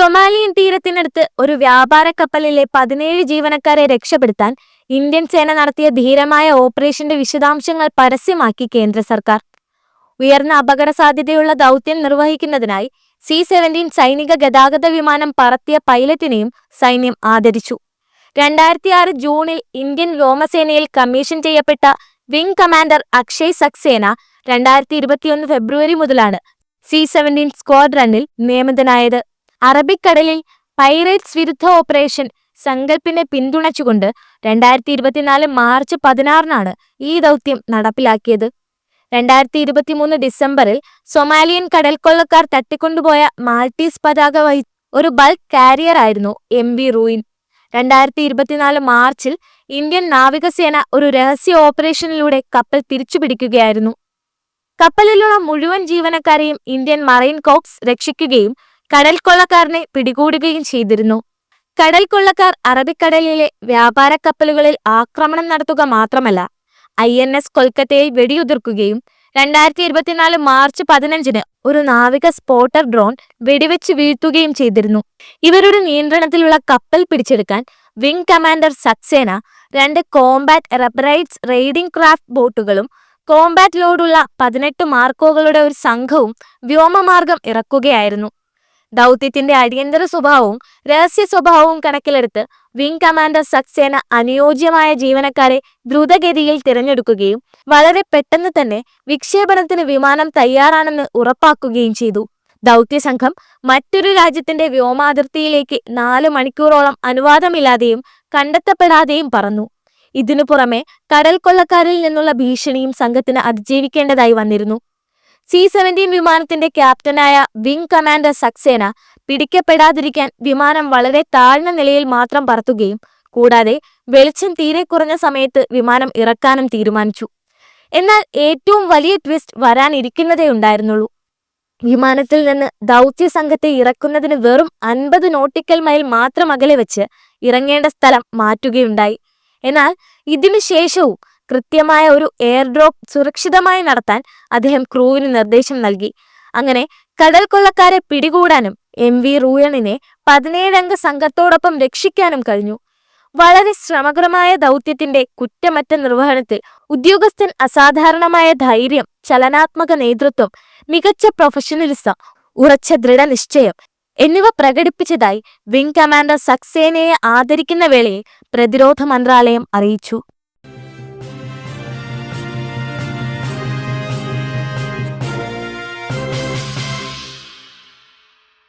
Somalian തീരത്തിനടുത്ത് ഒരു വ്യാപാര കപ്പലിലെ പതിനേഴ് ജീവനക്കാരെ രക്ഷപ്പെടുത്താൻ ഇന്ത്യൻ സേന നടത്തിയ ധീരമായ ഓപ്പറേഷന്റെ വിശദാംശങ്ങൾ പരസ്യമാക്കി കേന്ദ്ര സർക്കാർ. ഉയർന്ന അപകട സാധ്യതയുള്ള ദൗത്യം നിർവഹിക്കുന്നതിനായി സി സെവന്റീൻ സൈനിക ഗതാഗത വിമാനം പറത്തിയ പൈലറ്റിനെയും സൈന്യം ആദരിച്ചു. രണ്ടായിരത്തി ആറ് ജൂണിൽ ഇന്ത്യൻ വ്യോമസേനയിൽ കമ്മീഷൻ ചെയ്യപ്പെട്ട വിംഗ് കമാൻഡർ അക്ഷയ് സക്സേന രണ്ടായിരത്തി ഇരുപത്തിയൊന്ന് ഫെബ്രുവരി മുതലാണ് സി സെവന്റീൻ സ്ക്വാഡ്രണിൽ നിയമിതനായത്. അറബിക്കടലിൽ പൈറേറ്റ്സ് വിരുദ്ധ ഓപ്പറേഷൻ സങ്കൽപ്പിനെ പിന്തുണച്ചുകൊണ്ട് രണ്ടായിരത്തി ഇരുപത്തിനാല് മാർച്ച് പതിനാറിനാണ് ഈ ദൗത്യം നടപ്പിലാക്കിയത്. രണ്ടായിരത്തി ഇരുപത്തിമൂന്ന് ഡിസംബറിൽ സൊമാലിയൻ കടൽക്കൊള്ളക്കാർ തട്ടിക്കൊണ്ടുപോയ മാൾട്ടീസ് പതാക വഹി ഒരു ബൾക്ക് കാരിയർ ആയിരുന്നു എം വി റൂയിൻ. രണ്ടായിരത്തി ഇരുപത്തിനാല് മാർച്ചിൽ ഇന്ത്യൻ നാവികസേന ഒരു രഹസ്യ ഓപ്പറേഷനിലൂടെ കപ്പൽ തിരിച്ചുപിടിക്കുകയായിരുന്നു. കപ്പലിലുള്ള മുഴുവൻ ജീവനക്കാരെയും ഇന്ത്യൻ മറൈൻ കോപ്സ് രക്ഷിക്കുകയും കടൽ കൊള്ളക്കാരനെ പിടികൂടുകയും ചെയ്തിരുന്നു. കടൽ കൊള്ളക്കാർ അറബിക്കടലിലെ വ്യാപാര കപ്പലുകളിൽ ആക്രമണം നടത്തുക മാത്രമല്ല ഐ എൻ എസ് കൊൽക്കത്തയിൽ വെടിയുതിർക്കുകയും രണ്ടായിരത്തി ഇരുപത്തിനാല് മാർച്ച് പതിനഞ്ചിന് ഒരു നാവിക സ്പോട്ടർ ഡ്രോൺ വെടിവെച്ച് വീഴ്ത്തുകയും ചെയ്തിരുന്നു. ഇവരുടെ നിയന്ത്രണത്തിലുള്ള കപ്പൽ പിടിച്ചെടുക്കാൻ വിംഗ് കമാൻഡർ സക്സേന രണ്ട് കോംബാറ്റ് റബ്രൈറ്റ്സ് റെയ്ഡിംഗ് ക്രാഫ്റ്റ് ബോട്ടുകളും കോംബാറ്റ് ലോഡുള്ള പതിനെട്ട് മാർക്കോകളുടെ ഒരു സംഘവും വ്യോമമാർഗം ഇറക്കുകയായിരുന്നു. ദൗത്യത്തിന്റെ അടിയന്തര സ്വഭാവവും രഹസ്യ സ്വഭാവവും കണക്കിലെടുത്ത് വിംഗ് കമാൻഡർ സക്സേന അനുയോജ്യമായ ജീവനക്കാരെ ദ്രുതഗതിയിൽ തിരഞ്ഞെടുക്കുകയും വളരെ പെട്ടെന്ന് തന്നെ വിക്ഷേപണത്തിന് വിമാനം തയ്യാറാണെന്ന് ഉറപ്പാക്കുകയും ചെയ്തു. ദൗത്യ സംഘം മറ്റൊരു രാജ്യത്തിന്റെ വ്യോമാതിർത്തിയിലേക്ക് നാല് മണിക്കൂറോളം അനുവാദമില്ലാതെയും കണ്ടെത്തപ്പെടാതെയും പറന്നു. ഇതിനു പുറമെ കടൽ കൊള്ളക്കാരിൽ നിന്നുള്ള ഭീഷണിയും സംഘത്തിന് അതിജീവിക്കേണ്ടതായി വന്നിരുന്നു. സി സെവന്റീൻ വിമാനത്തിന്റെ ക്യാപ്റ്റനായ വിംഗ് കമാൻഡർ സക്സേന പിടിക്കപ്പെടാതിരിക്കാൻ വിമാനം വളരെ താഴ്ന്ന നിലയിൽ മാത്രം പറത്തുകയും കൂടാതെ വെളിച്ചം തീരെ കുറഞ്ഞ സമയത്ത് വിമാനം ഇറക്കാനും തീരുമാനിച്ചു. എന്നാൽ ഏറ്റവും വലിയ ട്വിസ്റ്റ് വരാനിരിക്കുന്നതേ ഉണ്ടായിരുന്നുള്ളൂ. വിമാനത്തിൽ നിന്ന് ദൗത്യ സംഘത്തെ ഇറക്കുന്നതിന് വെറും അൻപത് നോട്ടിക്കൽ മൈൽ മാത്രം അകലെ വെച്ച് ഇറങ്ങേണ്ട സ്ഥലം മാറ്റുകയുണ്ടായി. എന്നാൽ ഇതിനു ശേഷവും കൃത്യമായ ഒരു എയർ ഡ്രോപ്പ് സുരക്ഷിതമായി നടത്താൻ അദ്ദേഹം ക്രൂവിന് നിർദ്ദേശം നൽകി. അങ്ങനെ കടൽ കൊള്ളക്കാരെ പിടികൂടാനും എം വി റൂയണിനെ പതിനേഴംഗ സംഘത്തോടൊപ്പം രക്ഷിക്കാനും കഴിഞ്ഞു. വളരെ ശ്രമകരമായ ദൗത്യത്തിന്റെ കുറ്റമറ്റ നിർവഹണത്തിൽ ഉദ്യോഗസ്ഥൻ അസാധാരണമായ ധൈര്യം ചലനാത്മക നേതൃത്വം മികച്ച പ്രൊഫഷണലിസം ഉറച്ച ദൃഢനിശ്ചയം എന്നിവ പ്രകടിപ്പിച്ചതായി വിംഗ് കമാൻഡർ സക്സേനയെ ആദരിക്കുന്ന വേളയിൽ പ്രതിരോധ മന്ത്രാലയം അറിയിച്ചു.